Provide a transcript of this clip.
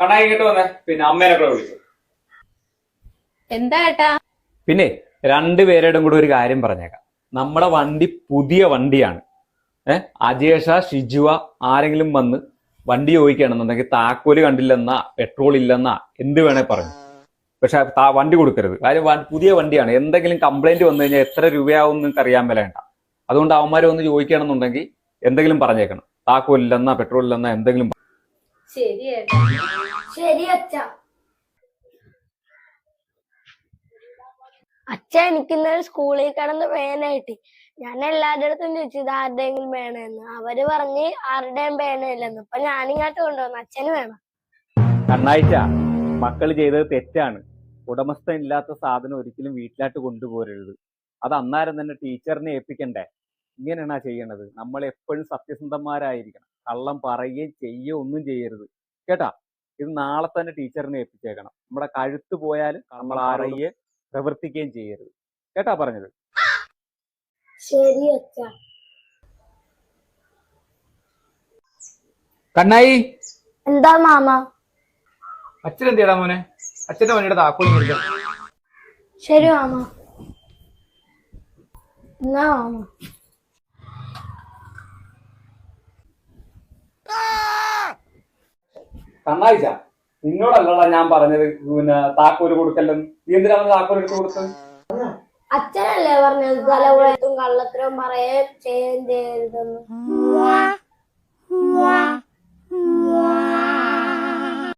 കണ്ണായി വന്നേ. പിന്നെ അമ്മേനെ കൂടെ വിളിച്ചു എന്താ ഏട്ടാ? പിന്നെ രണ്ടുപേരോടും കൂടെ ഒരു കാര്യം പറഞ്ഞേക്കാം. നമ്മുടെ വണ്ടി പുതിയ വണ്ടിയാണ്. ഏഹ് അജേഷ ഷിജുവ ആരെങ്കിലും വന്ന് വണ്ടി ചോദിക്കുകയാണെന്നുണ്ടെങ്കിൽ താക്കോൽ കണ്ടില്ലെന്നാ പെട്രോൾ ഇല്ലെന്നാ എന്ത് വേണേ പറഞ്ഞു. പക്ഷെ വണ്ടി കൊടുക്കരുത്. കാര്യം പുതിയ വണ്ടിയാണ്. എന്തെങ്കിലും കംപ്ലൈന്റ് വന്നു കഴിഞ്ഞാൽ എത്ര രൂപയാവും നിങ്ങൾക്ക് അറിയാൻ മേലേണ്ട. അതുകൊണ്ട് അവന്മാരെ ഒന്ന് ചോദിക്കുകയാണെന്നുണ്ടെങ്കിൽ എന്തെങ്കിലും പറഞ്ഞേക്കണം. താക്കോലില്ലെന്നാ പെട്രോൾ ഇല്ലെന്നാ എന്തെങ്കിലും ശരി ഏട്ടാ ശരി അച്ഛ. അച്ഛ എനിക്ക് ഇന്നലെ സ്കൂളിൽ കിടന്ന് പേന കിട്ടി ഞാൻ എല്ലാവരുടെ അടുത്തും ചോദിച്ചു ഇത് ആരുടെയെങ്കിലും വേണമെന്ന് അവർ പറഞ്ഞ് ആരുടെയും പേനയില്ലെന്ന്. ഇപ്പൊ ഞാനിങ്ങോട്ട് കൊണ്ടുവന്നു. അച്ഛന് വേണം. കണ്ണാഴ്ച മക്കൾ ചെയ്തത് തെറ്റാണ്. ഉടമസ്ഥ ഇല്ലാത്ത സാധനം ഒരിക്കലും വീട്ടിലായിട്ട് കൊണ്ടുപോരരുത്. അത് അന്നേരം തന്നെ ടീച്ചറിനെ ഏൽപ്പിക്കണ്ടേ? ഇങ്ങനെയാണ് ചെയ്യണത്. നമ്മൾ എപ്പോഴും സത്യസന്ധന്മാരായിരിക്കണം. കള്ളം പറയുകയും ചെയ്യുകയോ ഒന്നും ചെയ്യരുത്. കേട്ടാ? ഇത് നാളെ തന്നെ ടീച്ചറിനെ ഏൽപ്പിച്ചേക്കണം. നമ്മുടെ കഴുത്ത് പോയാലും നമ്മൾ ആരെയെ പ്രവർത്തിക്കുകയും ചെയ്യരുത്. കേട്ടാ പറഞ്ഞത്? ശരി അച്ഛാ. കണ്ണായി. എന്താ മാമ? അച്ഛൻ എന്ത് ചെയ്യടാ മോനെ? അച്ഛന്റെ മോനിയുടെ താക്കോൽ മേടിക്കാം ശരി മാമ. എന്നാ മാമ? കണ്ണാഴ്ച നിന്നോടല്ലടാ ഞാൻ പറഞ്ഞത്. പിന്നെ താക്കോൽ കൊടുക്കല്ലെന്ന് നീ എന്തിനാണ് താക്കോൽ എടുത്ത് കൊടുത്തത്? അച്ഛനല്ലേ പറഞ്ഞത് തലകുളത്തും പറയേ ചെയ്യരുതെന്ന്.